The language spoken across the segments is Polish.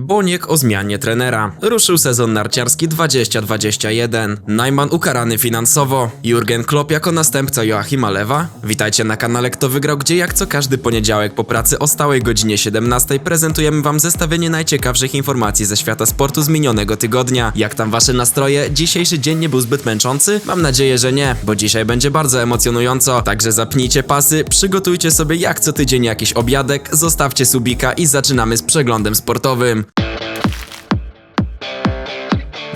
Boniek o zmianie trenera. Ruszył sezon narciarski 2021. Najman ukarany finansowo. Jurgen Klopp jako następca Joachima Lewa. Witajcie na kanale Kto Wygrał, gdzie jak co każdy poniedziałek po pracy o stałej godzinie 17 prezentujemy wam zestawienie najciekawszych informacji ze świata sportu z minionego tygodnia. Jak tam wasze nastroje? Dzisiejszy dzień nie był zbyt męczący? Mam nadzieję, że nie, bo dzisiaj będzie bardzo emocjonująco. Także zapnijcie pasy, przygotujcie sobie jak co tydzień jakiś obiadek, zostawcie subika i zaczynamy z przeglądem sportowym. Thank you.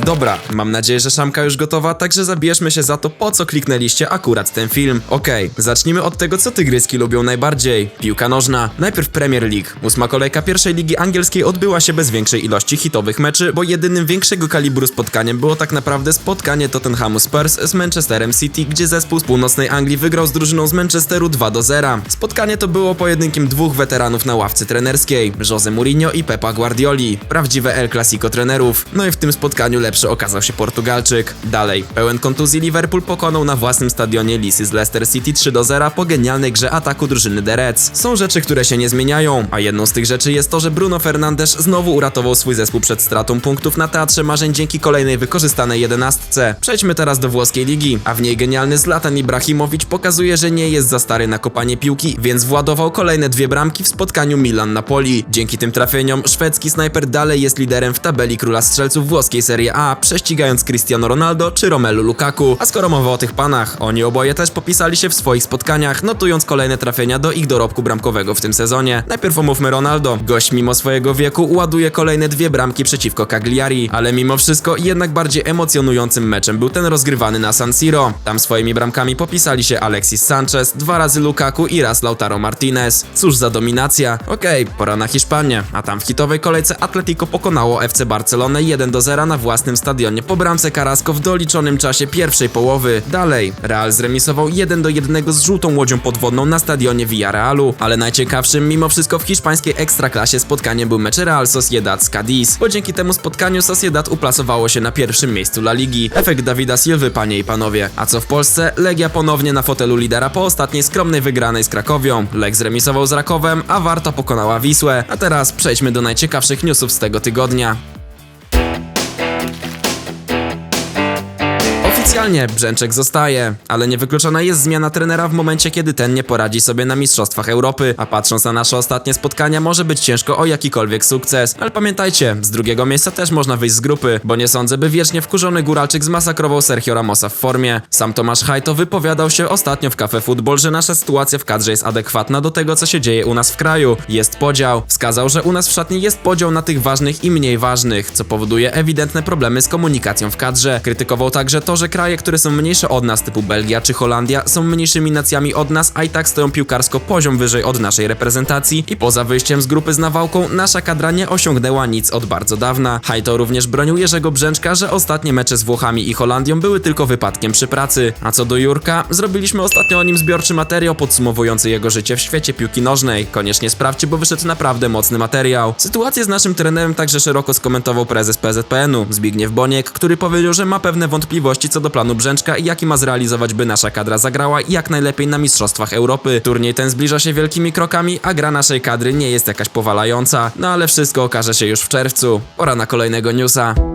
Dobra, mam nadzieję, że szamka już gotowa, także zabierzmy się za to, po co kliknęliście akurat ten film. Okej, zacznijmy od tego, co tygryski lubią najbardziej. Piłka nożna. Najpierw Premier League. Ósma kolejka pierwszej ligi angielskiej odbyła się bez większej ilości hitowych meczy, bo jedynym większego kalibru spotkaniem było tak naprawdę spotkanie Tottenhamu Spurs z Manchesterem City, gdzie zespół z północnej Anglii wygrał z drużyną z Manchesteru 2 do 0. Spotkanie to było pojedynkiem dwóch weteranów na ławce trenerskiej, Jose Mourinho i Pepa Guardioli. Prawdziwe El Clasico trenerów. No i w tym spotkaniu lepszy okazał się Portugalczyk. Dalej, pełen kontuzji Liverpool pokonał na własnym stadionie Lisy z Leicester City 3 do 0 po genialnej grze ataku drużyny The Reds. Są rzeczy, które się nie zmieniają, a jedną z tych rzeczy jest to, że Bruno Fernandes znowu uratował swój zespół przed stratą punktów na teatrze marzeń dzięki kolejnej wykorzystanej jedenastce. Przejdźmy teraz do włoskiej ligi, a w niej genialny Zlatan Ibrahimowicz pokazuje, że nie jest za stary na kopanie piłki, więc władował kolejne dwie bramki w spotkaniu Milan-Napoli. Dzięki tym trafieniom szwedzki snajper dalej jest liderem w tabeli króla strzelców włoskiej Serie A, prześcigając Cristiano Ronaldo czy Romelu Lukaku. A skoro mowa o tych panach, oni oboje też popisali się w swoich spotkaniach, notując kolejne trafienia do ich dorobku bramkowego w tym sezonie. Najpierw omówmy Ronaldo. Gość mimo swojego wieku ładuje kolejne dwie bramki przeciwko Cagliari, ale mimo wszystko jednak bardziej emocjonującym meczem był ten rozgrywany na San Siro. Tam swoimi bramkami popisali się Alexis Sanchez, dwa razy Lukaku i raz Lautaro Martinez. Cóż za dominacja. Okej, pora na Hiszpanię, a tam w hitowej kolejce Atletico pokonało FC Barcelonę 1 do 0 na własnym stadionie po bramce Carrasco w doliczonym czasie pierwszej połowy. Dalej, Real zremisował 1 do 1 z żółtą łodzią podwodną na stadionie Villarealu, ale najciekawszym mimo wszystko w hiszpańskiej ekstraklasie spotkaniem był mecz Real Sociedad z Cadiz, bo dzięki temu spotkaniu Sociedad uplasowało się na pierwszym miejscu La Ligi. Efekt Dawida Silwy, panie i panowie. A co w Polsce? Legia ponownie na fotelu lidera po ostatniej skromnej wygranej z Krakowią. Lech zremisował z Rakowem, a Warta pokonała Wisłę. A teraz przejdźmy do najciekawszych newsów z tego tygodnia. Oficjalnie Brzęczek zostaje, ale niewykluczona jest zmiana trenera w momencie, kiedy ten nie poradzi sobie na Mistrzostwach Europy, a patrząc na nasze ostatnie spotkania może być ciężko o jakikolwiek sukces. Ale pamiętajcie, z drugiego miejsca też można wyjść z grupy, bo nie sądzę, by wiecznie wkurzony Góralczyk zmasakrował Sergio Ramosa w formie. Sam Tomasz Hajto wypowiadał się ostatnio w Cafe Football, że nasza sytuacja w kadrze jest adekwatna do tego, co się dzieje u nas w kraju. Jest podział. Wskazał, że u nas w szatni jest podział na tych ważnych i mniej ważnych, co powoduje ewidentne problemy z komunikacją w kadrze. Krytykował także to, że kraje, które są mniejsze od nas, typu Belgia czy Holandia, są mniejszymi nacjami od nas, a i tak stoją piłkarsko poziom wyżej od naszej reprezentacji i poza wyjściem z grupy z nawałką, nasza kadra nie osiągnęła nic od bardzo dawna. Hajto również bronił Jerzego Brzęczka, że ostatnie mecze z Włochami i Holandią były tylko wypadkiem przy pracy. A co do Jurka, zrobiliśmy ostatnio o nim zbiorczy materiał podsumowujący jego życie w świecie piłki nożnej. Koniecznie sprawdźcie, bo wyszedł naprawdę mocny materiał. Sytuację z naszym trenerem także szeroko skomentował prezes PZPN-u, Zbigniew Boniek, który powiedział, że ma pewne wątpliwości co do planu Brzęczka jaki ma zrealizować, by nasza kadra zagrała jak najlepiej na Mistrzostwach Europy. Turniej ten zbliża się wielkimi krokami, a gra naszej kadry nie jest jakaś powalająca. No ale wszystko okaże się już w czerwcu. Pora na kolejnego newsa.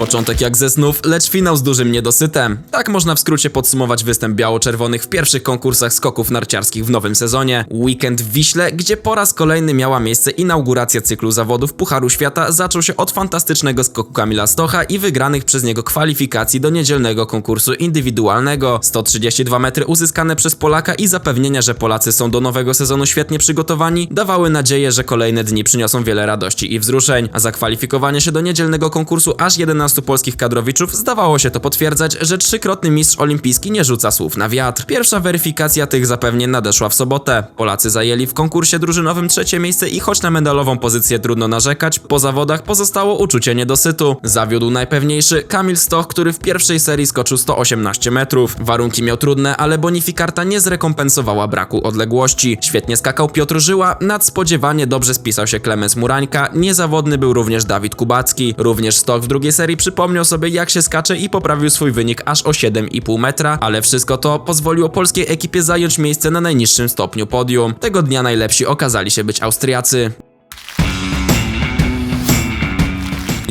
Początek jak ze snów, lecz finał z dużym niedosytem. Tak można w skrócie podsumować występ biało-czerwonych w pierwszych konkursach skoków narciarskich w nowym sezonie. Weekend w Wiśle, gdzie po raz kolejny miała miejsce inauguracja cyklu zawodów Pucharu Świata, zaczął się od fantastycznego skoku Kamila Stocha i wygranych przez niego kwalifikacji do niedzielnego konkursu indywidualnego. 132 metry uzyskane przez Polaka i zapewnienia, że Polacy są do nowego sezonu świetnie przygotowani, dawały nadzieję, że kolejne dni przyniosą wiele radości i wzruszeń, a zakwalifikowanie się do niedzielnego konkursu aż 11 polskich kadrowiczów zdawało się to potwierdzać, że trzykrotny mistrz olimpijski nie rzuca słów na wiatr. Pierwsza weryfikacja tych zapewnień nadeszła w sobotę. Polacy zajęli w konkursie drużynowym trzecie miejsce i choć na medalową pozycję trudno narzekać, po zawodach pozostało uczucie niedosytu. Zawiódł najpewniejszy Kamil Stoch, który w pierwszej serii skoczył 118 metrów. Warunki miał trudne, ale bonifikarta nie zrekompensowała braku odległości. Świetnie skakał Piotr Żyła, nadspodziewanie dobrze spisał się Klemens Murańka, niezawodny był również Dawid Kubacki. Również Stoch w drugiej serii przypomniał sobie jak się skacze i poprawił swój wynik aż o 7,5 metra, ale wszystko to pozwoliło polskiej ekipie zająć miejsce na najniższym stopniu podium. Tego dnia najlepsi okazali się być Austriacy.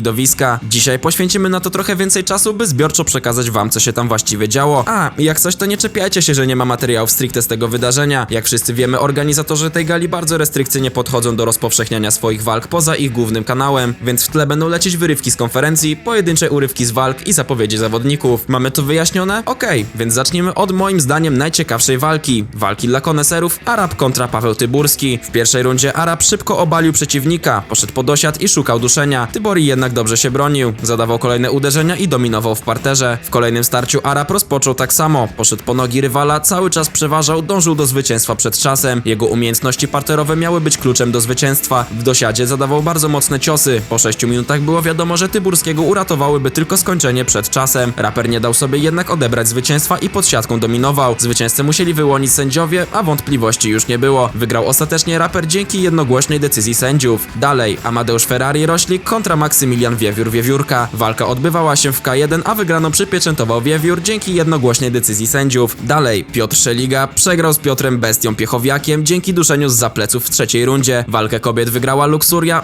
Widowiska. Dzisiaj poświęcimy na to trochę więcej czasu, by zbiorczo przekazać wam, co się tam właściwie działo. A, jak coś, to nie czepiajcie się, że nie ma materiałów stricte z tego wydarzenia. Jak wszyscy wiemy, organizatorzy tej gali bardzo restrykcyjnie podchodzą do rozpowszechniania swoich walk poza ich głównym kanałem, więc w tle będą lecieć wyrywki z konferencji, pojedyncze urywki z walk i zapowiedzi zawodników. Mamy to wyjaśnione? Okej, więc zacznijmy od moim zdaniem najciekawszej walki. Walki dla koneserów Arab kontra Paweł Tyburski. W pierwszej rundzie Arab szybko obalił przeciwnika, poszedł po dosiad i szukał duszenia. Tybori jednak dobrze się bronił, zadawał kolejne uderzenia i dominował w parterze. W kolejnym starciu Arab rozpoczął tak samo, poszedł po nogi rywala, cały czas przeważał, dążył do zwycięstwa przed czasem. Jego umiejętności parterowe miały być kluczem do zwycięstwa. W dosiadzie zadawał bardzo mocne ciosy. Po 6 minutach było wiadomo, że Tyburskiego uratowałyby tylko skończenie przed czasem. Raper nie dał sobie jednak odebrać zwycięstwa i pod siatką dominował. Zwycięzcę musieli wyłonić sędziowie, a wątpliwości już nie było. Wygrał ostatecznie raper dzięki jednogłośnej decyzji sędziów. Dalej, Amadeusz Ferrari Roślik kontra Maksymilian Wiewiór Wiewiórka. Walka odbywała się w K1, a wygraną przypieczętował Wiewiór dzięki jednogłośnej decyzji sędziów. Dalej, Piotr Szeliga przegrał z Piotrem Bestią Piechowiakiem dzięki duszeniu z zapleców w trzeciej rundzie. Walkę kobiet wygrała Luxuria.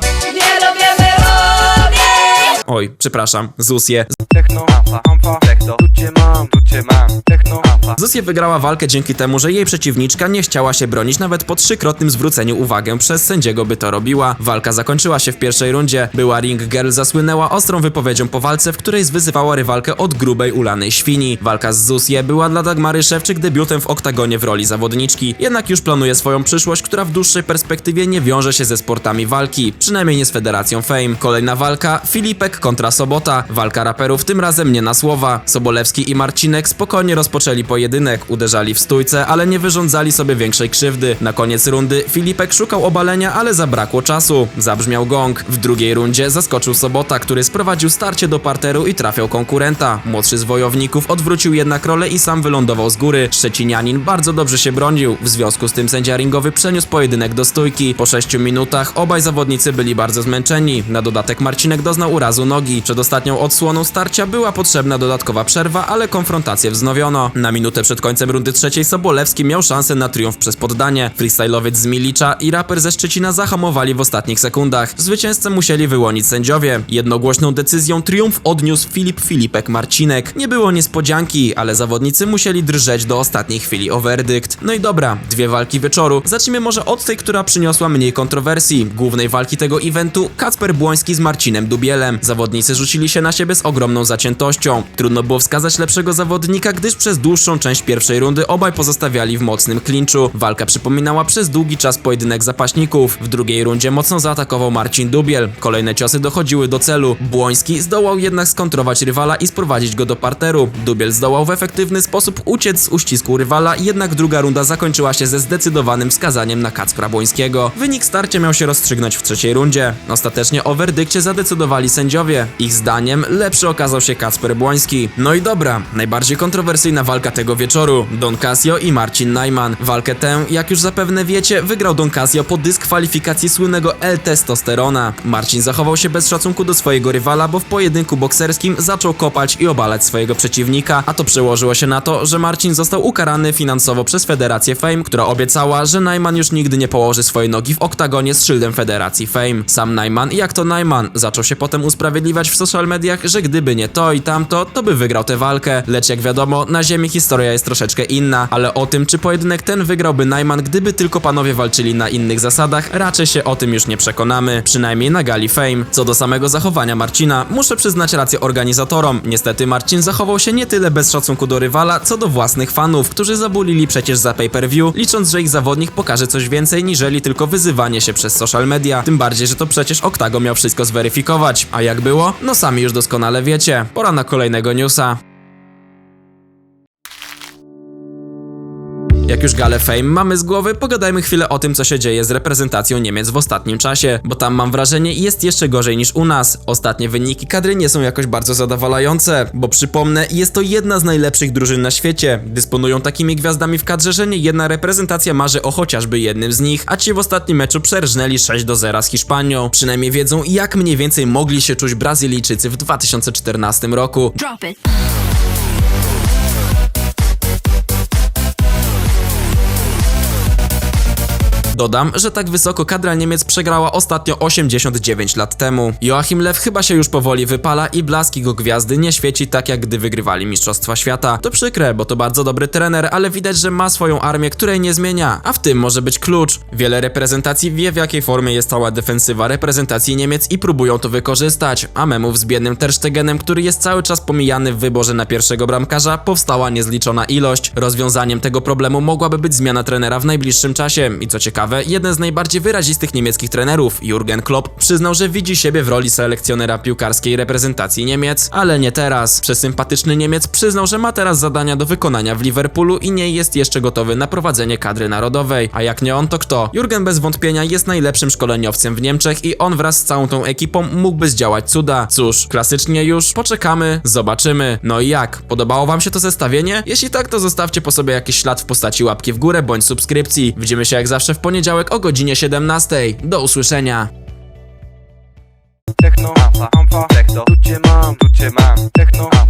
Oj, przepraszam, Zusję. Techno, amfa, amfa, techno, tu cię mam, tu cię mam, techno, amfa. Zusję wygrała walkę dzięki temu, że jej przeciwniczka nie chciała się bronić nawet po trzykrotnym zwróceniu uwagę przez sędziego, by to robiła. Walka zakończyła się w pierwszej rundzie. Była ring girl zasłynęła ostrą wypowiedzią po walce, w której zwyzywała rywalkę od grubej ulanej świni. Walka z Zusję była dla Dagmary Szewczyk debiutem w oktagonie w roli zawodniczki, jednak już planuje swoją przyszłość, która w dłuższej perspektywie nie wiąże się ze sportami walki, przynajmniej nie z Federacją Fame. Kolejna walka Filipek kontra Sobota. Walka raperów tym razem nie na słowa. Sobolewski i Marcinek spokojnie rozpoczęli pojedynek, uderzali w stójce, ale nie wyrządzali sobie większej krzywdy. Na koniec rundy Filipek szukał obalenia, ale zabrakło czasu. Zabrzmiał gong. W drugiej rundzie zaskoczył Sobota, który sprowadził starcie do parteru i trafiał konkurenta. Młodszy z wojowników odwrócił jednak rolę i sam wylądował z góry. Szczecinianin bardzo dobrze się bronił. W związku z tym sędzia ringowy przeniósł pojedynek do stójki. Po 6 minutach obaj zawodnicy byli bardzo zmęczeni. Na dodatek Marcinek doznał urazu nogi. Przed ostatnią odsłoną starcia była potrzebna dodatkowa przerwa, ale konfrontację wznowiono. Na minutę przed końcem rundy trzeciej Sobolewski miał szansę na triumf przez poddanie. Freestyle'owiec z Milicza i raper ze Szczecina zahamowali w ostatnich sekundach. Zwycięzcę musieli wyłonić sędziowie. Jednogłośną decyzją triumf odniósł Filip Filipek Marcinek. Nie było niespodzianki, ale zawodnicy musieli drżeć do ostatniej chwili o werdykt. No i dobra, dwie walki wieczoru. Zacznijmy może od tej, która przyniosła mniej kontrowersji. Głównej walki tego eventu Kacper Błoński z Marcinem Dubielem. Zawodnicy rzucili się na siebie z ogromną zaciętością. Trudno było wskazać lepszego zawodnika, gdyż przez dłuższą część pierwszej rundy obaj pozostawiali w mocnym klinczu. Walka przypominała przez długi czas pojedynek zapaśników. W drugiej rundzie mocno zaatakował Marcin Dubiel. Kolejne ciosy dochodziły do celu. Błoński zdołał jednak skontrować rywala i sprowadzić go do parteru. Dubiel zdołał w efektywny sposób uciec z uścisku rywala, jednak druga runda zakończyła się ze zdecydowanym wskazaniem na Kacpra Błońskiego. Wynik starcia miał się rozstrzygnąć w trzeciej rundzie. Ostatecznie o werdykcie zadecydowali sędziowie. Ich zdaniem lepszy okazał się Kacper Błoński. No i dobra, najbardziej kontrowersyjna walka tego wieczoru. Don Casio i Marcin Najman. Walkę tę, jak już zapewne wiecie, wygrał Don Casio po dyskwalifikacji słynnego L-testosterona. Marcin zachował się bez szacunku do swojego rywala, bo w pojedynku bokserskim zaczął kopać i obalać swojego przeciwnika, a to przełożyło się na to, że Marcin został ukarany finansowo przez Federację Fame, która obiecała, że Najman już nigdy nie położy swojej nogi w oktagonie z szyldem Federacji Fame. Sam Najman, jak to Najman, zaczął się potem usprawiedliwiać w social mediach, że gdyby nie to i tamto, to by wygrał tę walkę. Lecz jak wiadomo, na ziemi historia jest troszeczkę inna, ale o tym, czy pojedynek ten wygrałby Najman, gdyby tylko panowie walczyli na innych zasadach, raczej się o tym już nie przekonamy, przynajmniej na gali Fame. Co do samego zachowania Marcina, muszę przyznać rację organizatorom. Niestety Marcin zachował się nie tyle bez szacunku do rywala, co do własnych fanów, którzy zabulili przecież za pay-per-view, licząc, że ich zawodnik pokaże coś więcej niżeli tylko wyzywanie się przez social media. Tym bardziej, że to przecież Oktago miał wszystko zweryfikować. A jak było? No sami już doskonale wiecie. Pora na kolejnego newsa. Jak już galę Fame mamy z głowy, pogadajmy chwilę o tym, co się dzieje z reprezentacją Niemiec w ostatnim czasie, bo tam mam wrażenie jest jeszcze gorzej niż u nas. Ostatnie wyniki kadry nie są jakoś bardzo zadowalające, bo przypomnę, jest to jedna z najlepszych drużyn na świecie. Dysponują takimi gwiazdami w kadrze, że nie jedna reprezentacja marzy o chociażby jednym z nich, a ci w ostatnim meczu przerżnęli 6 do 0 z Hiszpanią. Przynajmniej wiedzą, jak mniej więcej mogli się czuć Brazylijczycy w 2014 roku. Drop it Dodam, że tak wysoko kadra Niemiec przegrała ostatnio 89 lat temu. Joachim Lew chyba się już powoli wypala i blask jego gwiazdy nie świeci tak jak gdy wygrywali Mistrzostwa Świata. To przykre, bo to bardzo dobry trener, ale widać, że ma swoją armię, której nie zmienia. A w tym może być klucz. Wiele reprezentacji wie w jakiej formie jest cała defensywa reprezentacji Niemiec i próbują to wykorzystać. A memów z biednym Ter Stegenem, który jest cały czas pomijany w wyborze na pierwszego bramkarza, powstała niezliczona ilość. Rozwiązaniem tego problemu mogłaby być zmiana trenera w najbliższym czasie. I co ciekawe, jeden z najbardziej wyrazistych niemieckich trenerów, Jurgen Klopp, przyznał, że widzi siebie w roli selekcjonera piłkarskiej reprezentacji Niemiec, ale nie teraz. Przesympatyczny Niemiec przyznał, że ma teraz zadania do wykonania w Liverpoolu i nie jest jeszcze gotowy na prowadzenie kadry narodowej. A jak nie on, to kto? Jurgen bez wątpienia jest najlepszym szkoleniowcem w Niemczech i on wraz z całą tą ekipą mógłby zdziałać cuda. Cóż, klasycznie już, poczekamy, zobaczymy. No i jak? Podobało wam się to zestawienie? Jeśli tak, to zostawcie po sobie jakiś ślad w postaci łapki w górę bądź subskrypcji. Widzimy się jak zawsze w poniedziałek o godzinie 17. Do usłyszenia. Techno, amfa, amfa, techno Tu cię mam, tu cię mam Techno, amfa